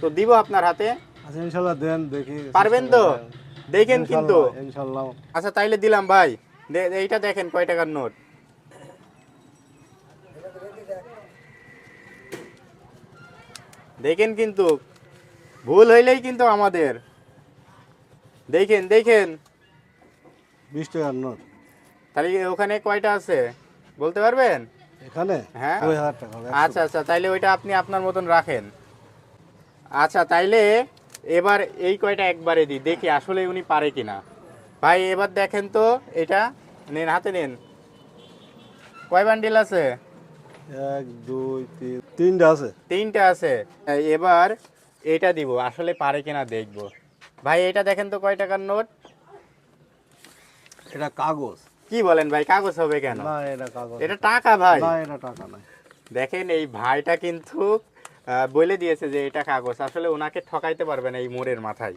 তো দিব আপনার হাতে। আচ্ছা ইনশাল্লাহ দেন দেখি। পারবেন তো? দেখেন কিন্তু। ইনশাল্লাহ, আচ্ছা তাইলে দিলাম ভাই। এইটা দেখেন কয় টাকার নোট। দেখেন কিন্তু ভুল হইলেই কিন্তু আমাদের। দেখেন দেখেন। বিশ টাকার নোট। তাহলে ওখানে কয়টা আছে? বলতে পারবেন? এখানে? হ্যাঁ। আচ্ছা আচ্ছা তাইলে ওইটা আপনি আপনার মতন রাখেন। আচ্ছা তাইলে এবার এই কয়টা একবারে দিই দেখি আসলে উনি পারে কিনা। ভাই এবার দেখেন তো এটা নেন হাতে নেন। কয় বান্ডিল আছে? এক দুই তিন তিনটা আছে। তিনটা আছে। এবার এটা দিব আসলে পারে কিনা দেখব। ভাই এটা দেখেন তো কয় টাকার নোট? এটা কাগজ। কি বলেন ভাই কাগজ হবে কেন? না এটা কাগজ। এটা টাকা ভাই। না এটা টাকা নাই। দেখেন এই ভাইটা কিন্তু বলে দিয়েছে যে এটা কাগজ। আসলে ওনাকে ঠকাইতে পারবে না এই মোড়ের মাথায়।